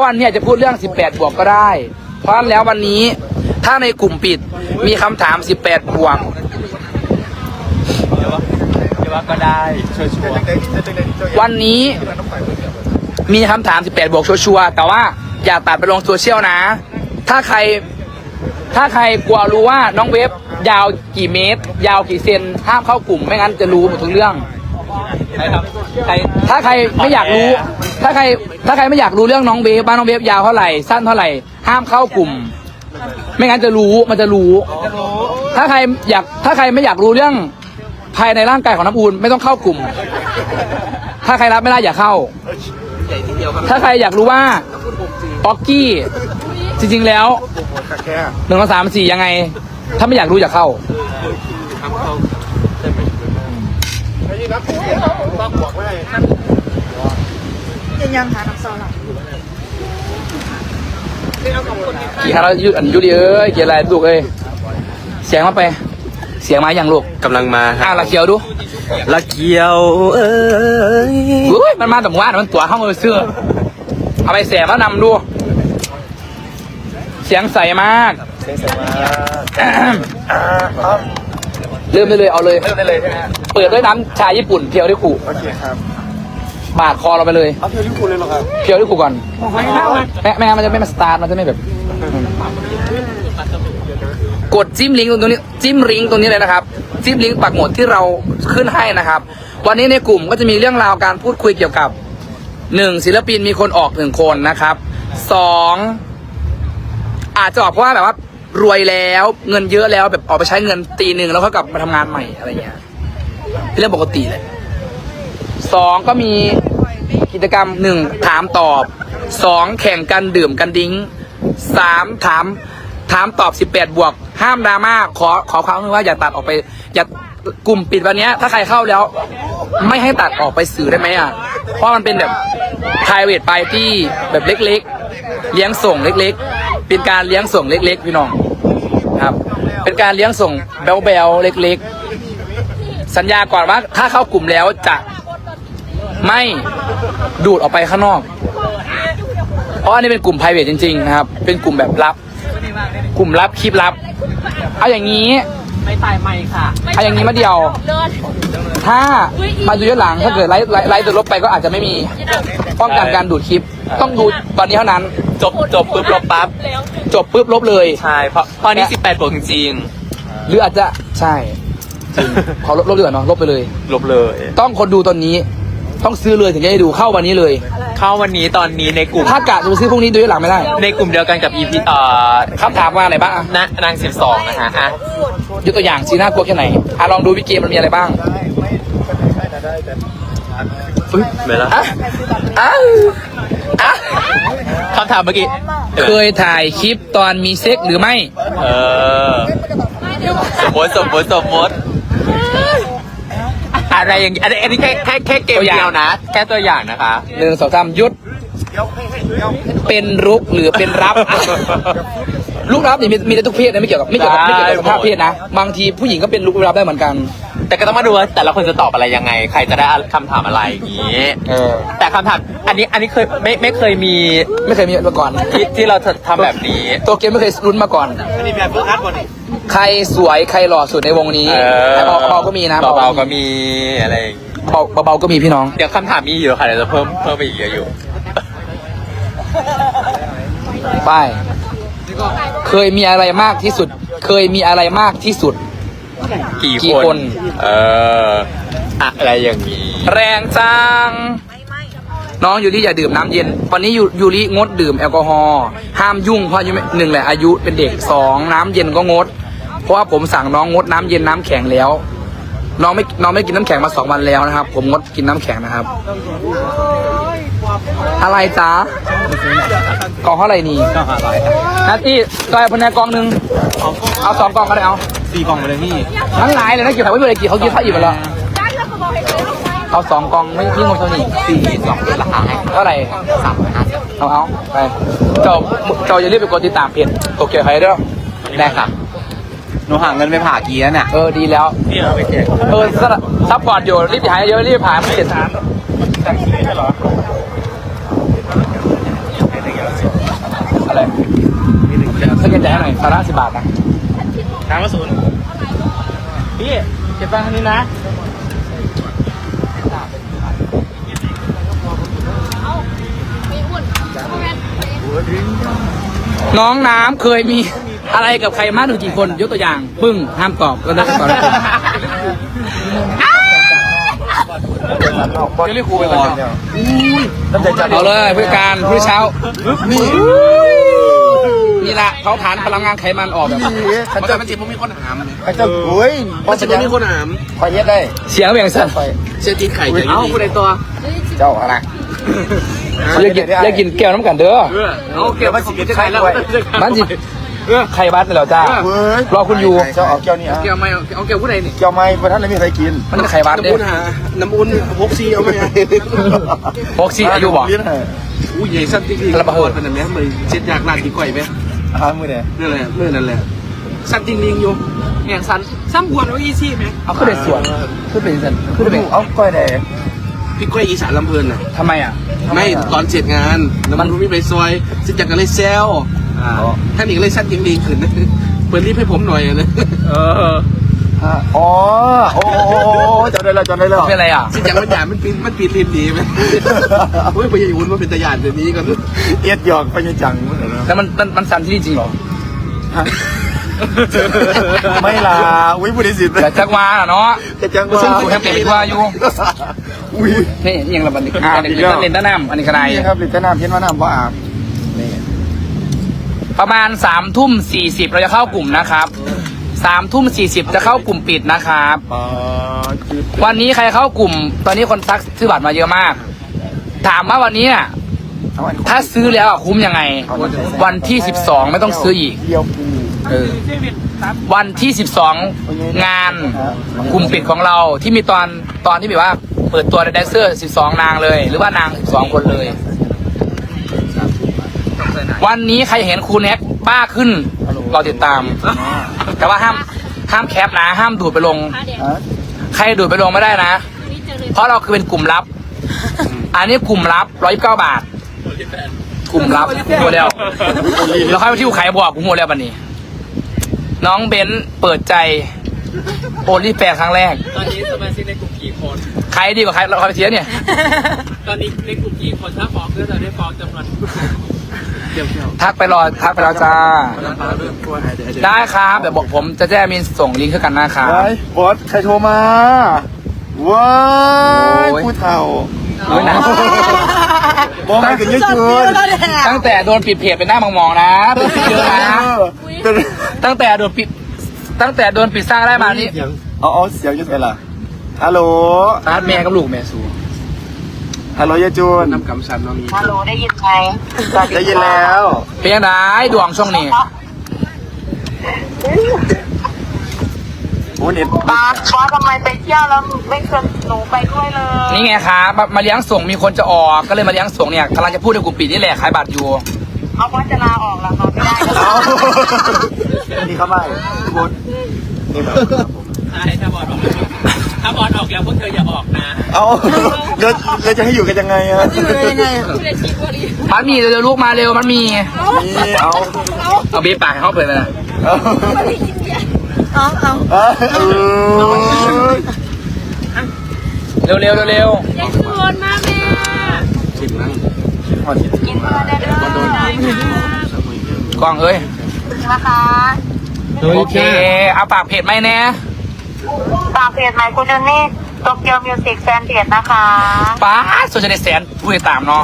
ะวันนี้อาจจะพูดเรื่อง 18 บวกก็ได้ เพราะฉะนั้นแล้ววันนี้ถ้าในกลุ่มปิดมีคำถาม 18 บวก เดี๋ยวว่าเดี๋ยวว่าก็ได้ชัวร์ชัวร์วันนี้มีคำถาม 18 บวกชัวร์ๆแต่ว่าอย่าตัดไปลงโซเชียลนะ ถ้าใครถ้าใครกลัวรู้ว่าน้องเวฟยาวกี่เมตร ยาวกี่เซนห้ามเข้ากลุ่มไม่งั้นจะรู้หมดทุกเรื่อง ใครครับใคร ถ้าใครไม่อยากรู้ ถ้าใครถ้าใครไม่อยากรู้เรื่องน้องเวฟบ้านน้องเวฟยาวเท่าไหร่สั้นเท่าไหร่ห้ามเข้ากลุ่ม ไม่งั้นจะรู้มันจะรู้ ถ้าใครอยากถ้าใครไม่อยากรู้เรื่องภายในร่างกายของน้ำอูนไม่ต้องเข้ากลุ่ม ถ้าใครรับไม่ได้อย่าเข้า ถ้าใครอยากรู้ว่าป๊อกกี้จริงๆแล้วหนึ่งสองสามสี่ยังไง ถ้าไม่อยากรู้อย่าเข้า ยังยังหาน้ำซอสหรอกี่ครั้งแล้วยุอันยุดีเอ้ยเกียร์อะไรลูกเอ้ยเสียงมาไป เสียงมาอย่างลูกกำลังมาอะละเขียวดูละเกียวเอ้ยอุ้ยมันมาแต่หมู่บ้านมันตัวเข้ามือเสื้อเอาไปเสียมานำดู เสียงใสมากเสียงใสมากเริ่มได้เลยเอาเลยเริ่มได้เลยใช่ไหมฮะเปิดด้วยน้ำชาญี่ปุ่นเพียวด้วยขู่โอเคครับ บาดคอเราไปเลยเอาเธอที่คุณเลยเหรอครับเพียวด้วยขู่ก่อนแม่แม่งั้นมันจะไม่มาสตาร์ทมันจะไม่แบบ กดจิ้มลิงก์ตรงนี้จิ้มลิงก์ตรงนี้เลยนะครับ จิ้มลิงก์ปักหมุดที่เราขึ้นให้นะครับ วันนี้ในกลุ่มก็จะมีเรื่องราวการพูดคุยเกี่ยวกับหนึ่งศิลปินมีคนออกหนึ่งคนนะครับสองอาจจะออกเพราะว่าแบบว่ารวยแล้วเงินเยอะแล้วแบบออกไปใช้เงินตีหนึ่งแล้วก็กลับมาทำงานใหม่อะไรเงี้ยเป็นเรื่องปกติเลย สองก็มีกิจกรรมหนึ่งถามตอบสองแข่งกันดื่มกันดิ้งสามถามถามตอบ18บแปดบวก ห้ามดราม่าขอขอความว่าอย่าตัดออกไปอย่ากลุ่มปิดวันนี้ถ้าใครเข้าแล้ว ไม่ให้ตัดออกไปสื่อได้ไหมอะ เพราะมันเป็นแบบ private party แบบเล็กๆ เลี้ยงส่งเล็กๆ เป็นการเลี้ยงส่งเล็ก ๆ พี่น้องครับ เป็นการเลี้ยงส่งแบลๆเล็ก ๆ สัญญาก่อนว่าถ้าเข้ากลุ่มแล้วจะ ไม่ดูดออกไปข้างนอก เพราะอันนี้เป็นกลุ่ม private จริง ๆ นะครับ เป็นกลุ่มแบบลับ กลุ่มลับคลิปลับ เอาอย่างนี้ไม่ตายไม่ค่ะเอาอย่างนี้มาเดียว ถ้ามาดูย้อนหลังถ้าเกิดไลฟ์ไลฟ์ไลฟ์ตัวลบไปก็อาจจะไม่มีป้องกันการดูดคลิป ต้องดูตอนนี้เท่านั้น จบจบปุ๊บลบปั๊บจบปุ๊บลบเลยใช่เพราะเพราะนี้18บวกจริงหรืออาจจะใช่จริงขอลบลบดีกว่าเนาะลบไปเลยๆลบเลย ต้องคนดูตอนนี้ ต้องซื้อเลยถึงจะได้ดูเข้าวันนี้เลย เข้าวันนี้ตอนนี้ในกลุ่ม ถ้ากะจะไปซื้อพรุ่งนี้ดูย้อนหลังไม่ได้ในกลุ่มเดียวกันกับ EP เอ่อคำถามว่าอะไรบ้างอะนะนาง 12 นะฮะอะยกตัวอย่างสีหน้ากลัวแค่ไหนอะลองดูวิเกมมันมีอะไรบ้างอุ๊ยไม่ละอะอะอะคำถามเมื่อกี้ เคยถ่ายคลิปตอนมีเซ็กหรือไม่ เออ สมมติสมมติสมมติ อะไรอย่างนี้อันนี้อันนี้แค่แค่แค่เกมตัวอย่างเดียวนะ แค่ตัวอย่างนะคะ หนึ่งสองสามยุด เป็นรุกหรือเป็นรับ ลูกรับนี่มีมีได้ทุกเพศนะไม่เกี่ยวกับไม่เกี่ยวกับไม่เกี่ยวกับสภาพเพศนะ บางทีผู้หญิงก็เป็นลูกรับได้เหมือนกัน แต่ก็ต้องมาดูว่าแต่ละคนจะตอบอะไรยังไง ใครจะได้คำถามอะไรอย่างนี้ เออ แต่คำถามอันนี้อันนี้เคยไม่ไม่เคยมีไม่เคยมีมาก่อน ที่ที่เราจะทำแบบนี้ ตัวเกมไม่เคยรุ้นมาก่อน อันนี้แบบเพิ่งคัดหมด ใครสวยใครหล่อสุดในวงนี้แต่เบาๆก็มีนะเบาๆก็มีอะไรอย่างงี้เบาๆเบาๆก็มีพี่น้อง เดี๋ยวคำถามมีอยู่ค่ะเดี๋ยวจะเพิ่มเพิ่มไปอีกเยอะอยู่ ป้ายเคยมีอะไรมากที่สุด เคยมีอะไรมากที่สุด กี่กี่คนคน เอออะไรอย่างนี้แรงจัง น้องยูริอย่าดื่มน้ำเย็น วันนี้ยูยูริงดดื่มแอลกอฮอล์ห้ามยุ่งเพราะอายุไม่หนึ่งแหละอายุเป็นเด็กสองน้ำเย็นก็งด เพราะว่าผมสั่งน้องงดน้ำเย็นน้ำแข็งแล้ว น้องไม่น้องไม่กินน้ำแข็งมาสองวันแล้วนะครับ ผมงดกินน้ำแข็งนะครับ อะไรจ๊ะกล่องเท่าไหร่นี่นาทีกอยพนักกล่องหนึ่งเอาสองกล่องก็ได้เอาสี่กล่องไปเลยพี่ทั้งหลายเลยนะเกี่ยวกับไม่เป็นไรกี่เขากินข้าวอิ่มไปแล้วเอาสองกล่องไม่พี่งงเท่านี้สี่สองเป็นราคาให้เท่าไหร่สามร้อยห้าสิบเอาเอาไปเจ้าเจ้าอย่ารีบไปกดติดตามเพจโตเกียวไฮเดอร์ได้ค่ะ หนูหาเงินไปผ่ากีแล้วเนี่ยเออดีแล้วพี่เอาไปแจกเออสนับซัพพอร์ตอยู่รีบไปหายเยอะรีบไปหาไม่เจ็ดสแกนจ่ายให้หน่อยสาระสิบบาทนะถามว่าศูนย์พี่เก็บฟังทางนี้นะน้องน้ำเคยมี อะไรกับใครมากถึงกี่คนยกตัวอย่าง ปึ้งห้ามตอบก็ได้ตอบได้จะเรียกครูไปก่อนเอาเลยผู้การผู้เช้านี่นี่ละเขาฐานพลังงานไขมันออกแบบมันจะมันจิบมีคนหามมันจะโอ้ยมันจะมีคนหามคอยเฮ็ดได้ เสียงเบี่ยงสั้นเชื่อตีไข่เอ้าคนใดตัว เจ้าอะไรอยากินอยากกินแก้วน้ำกันเด้อเอาเกี่ยวกับสิกินไข่แล้วมันจิ ไข่บัตรแล้วจ้า เว้ยรอคุณอยู่ เจ้าเอาแก้วนี้อะเกี่ยวไม่เอาเกี่ยวผู้ใดนี่แก้วไม้พระท่านไม่มีใครกินมันเป็นไข่บัตรเด้น้ำอุ่นพกซีเอาไหมพกซี่อายุบอกอุ้ยใหญ่สั้นจริงๆระเบิด เป็นแบบนี้เลยเช็ดยากลานกินก่อยไหมอามือเนี่ยนั่นแหละเมื่อนั่นแหละสั้นจริงๆอยู่แง่สั้นซ้ำบวนเอาอีซี่ไหมเอาขึ้นเป็นสวนขึ้นเป็นสันขึ้นเป็นเอาก้อยแดงพี่ก้อยอีสานลำเพลินน่ะทำไมอะ ไม่ตอนเสร็จงานแล้วมันรู้มีไปซอยเสร็จจากกันเลยแซ วท่านอีกเลยสั้นจริงๆขึ้นนะเปิดรีบให้ผมหน่อยนะเอออ๋อโอ้จำได้แล้วจำได้แล้วเป็นอะไรอะเสร็จจากมันหยาดมันปีนมันปีนรีบดีไหมโอ้ยไปยายอุ่นมันเป็นตะหยาดเดี๋ยวนี้ก่อนเอียดหยอกไปยังจังแล้วมันมันมันสันที่นี่จริงเหรอไม่ล่ะอุ้ยบุริสิทธิ์แต่จักวาอะเนาะจะจังว่าซึ่งกูแฮปปี้กว่าอยู่อุ้ยนี่ยังระบัดอีกอ่าอันนี้อีกแล้วเล่นต้นน้ำอันนี้กระไดนี่ครับลิตรน้ำเย็นว่าน้ำว่าอาบนี่ ประมาณสามทุ่มสี่สิบเราจะเข้ากลุ่มนะครับสามทุ่มสี่สิบจะเข้ากลุ่มปิดนะครับ ปาจุดวันนี้ใครเข้ากลุ่ม ตอนนี้คนซักซื้อบัตรมาเยอะมาก ถามว่าวันนี้น่ะเอาอันถ้าซื้อแล้วอะคุ้มยังไง วันที่สิบสองไม่ต้องซื้ออีก เดียวกูเออวันที่12งานกลุ่มปิดของเราที่มีตอนตอนที่แบบว่า เปิดตัวแดนเซอร์12นางเลย หรือว่านาง12คนเลย วันนี้ใครเห็นครูแน็กบ้าขึ้นเราติดตาม แต่ว่าห้ามห้ามแคปนะ ห้ามดูดไปลงฮะใครดูดไปลงไม่ได้นะ เพราะเราคือเป็นกลุ่มลับ อันนี้กลุ่มลับ129บาท กลุ่มลับหัวแล้วแล้วค่อยไปที่ขายบอกกูหัวแล้วบันนี้ น้องเบนซ์เปิดใจโอลี่แฟนครั้งแรก ตอนนี้สมาชิกในกลุ่มกี่คน ใครดีกว่าใครเราใครไปเทียเนี่ย ตอนนี้ในกลุ่มกี่คนถ้าฟ้องก็จะได้ฟ้องจำนวนเดี๋ยวเดี๋ยว ทักไปรอทักไปแล้วจ้า ได้ครับเดี๋ยวบอกผมจะแจ้งมีส่งลิงก์ให้กันนะครับไว้บอสใครโทรมา ว้ายโอ้ยผู้เฒ่าโอ้ยนะบอกให้กันเยอะเกินตั้งแต่โดนปิดเพจเป็นหน้ามองๆนะเป็นเยอะนะเป็นตั้งแต่โดนปิด ตั้งแต่โดนปิดสร้างได้มานี่เอาเอาเสียงยังไงล่ะฮัลโหลตาร์ทแม่กับลูกแม่สู ฮัลโหลยายจูนน้ำกำชันน้องนี้ฮัลโหลได้ยินไหมได้ยินแล้วเป็นยังไงดวงช่วงนี้โอ้เน็ตป้าบอสทำไมไปเที่ยวแล้วไม่ชวนหนูไปด้วยเลย นี่ไงครับมามาเลี้ยงส่งมีคนจะออกก็เลยมาเลี้ยงส่งเนี่ยกำลังจะพูดในกลุ่มปิดนี่แหละขายบัตรอยู่เอาบอสจะลาออกแล้วค่ะไม่ได้แล้วเอานี่เข้ามาทุกคนนี่แบบใช่ถ้าบอลออกถ้าบอลออกแล้วพวกเธออย่าออกนะ เอาแล้วแล้วจะให้อยู่กันยังไงอะมันมีเร็วๆลูกมาเร็วมันมีนี่เอาเอาเบียร์ปากให้เขาเปิดเลยนะเอาเอาเอาเอาเออเร็วๆเร็วเร็วชิมนะกินเพื่อนได้ด้วยกล้องเอ้ยนะคะโอเคเอาปากเพจไหมแน่ฝากเพจใหม่คุณจนนี่ โตเกียวมิวสิกแฟนเพจนะคะป้าดส่วนจะได้แสนผู้ติดตามเนาะ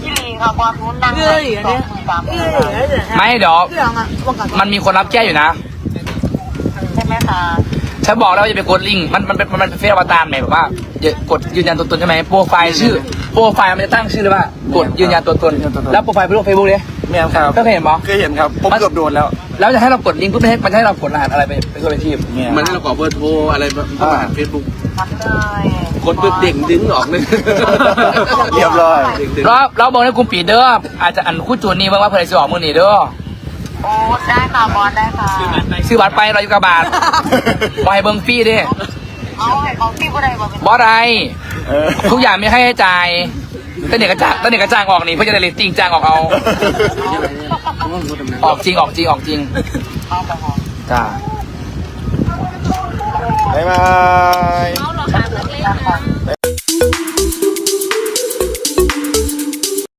พี่ลีค่ะบอลนู้นดังสองหมื่นสามหมื่นไม่เดี๋ยวเรื่องอะบอกกันมันมีคนรับแก้อยู่นะใช่ไหมคะฉันบอกแล้วว่าอย่าไปกดลิงก์มันมันเป็นมันเป็นเฟซอวตารไหมแบบว่าอย่ากดยืนยันตัวตนใช่ไหมโปรไฟล์ชื่อโปรไฟล์มันจะตั้งชื่อเลยว่ากดยืนยันตัวตนแล้วโปรไฟล์เป็นรูปเฟซบุ๊กเลยแม่ครับก็เคยเห็นปะเคยเห็นครับ ผมเกือบโดนแล้ว แล้วจะให้เรากดลิงก์ปุ๊บไม่ให้มันจะให้เรากดรหัสอะไรไปไปตัวเป็นทีมเนี่ยมันให้เราขอเบอร์โทรอะไรแบบผ่านเฟซบุ๊กมันเลยคนเปิดเด้งดึงออกเลยเรียบร้อยเด้งดึงเราเราบอกในกลุ่มปีเด้ออาจจะอันคู่จูนนี่ว่าว่าเพื่อนจะออกมือหนีเด้อโอ้ได้ค่ะบอลได้ค่ะซื้อบัตรไปเราอยู่กับบาทบอยเบิ้งฟรีเด้เอาให้ของพี่ผู้ใดบอกเป็นบอสไรเออทุกอย่างมีค่าใช้จ่าย เต้นเด็กกระจ้างเต้นเด็กกระจ้างออกนี่เพื่อจะได้เรตติ้งจ้างออกเอาออกจริงออกจริงออกจริงจ้าบ๊ายบาย เอาเหรอคะเล็กๆนะ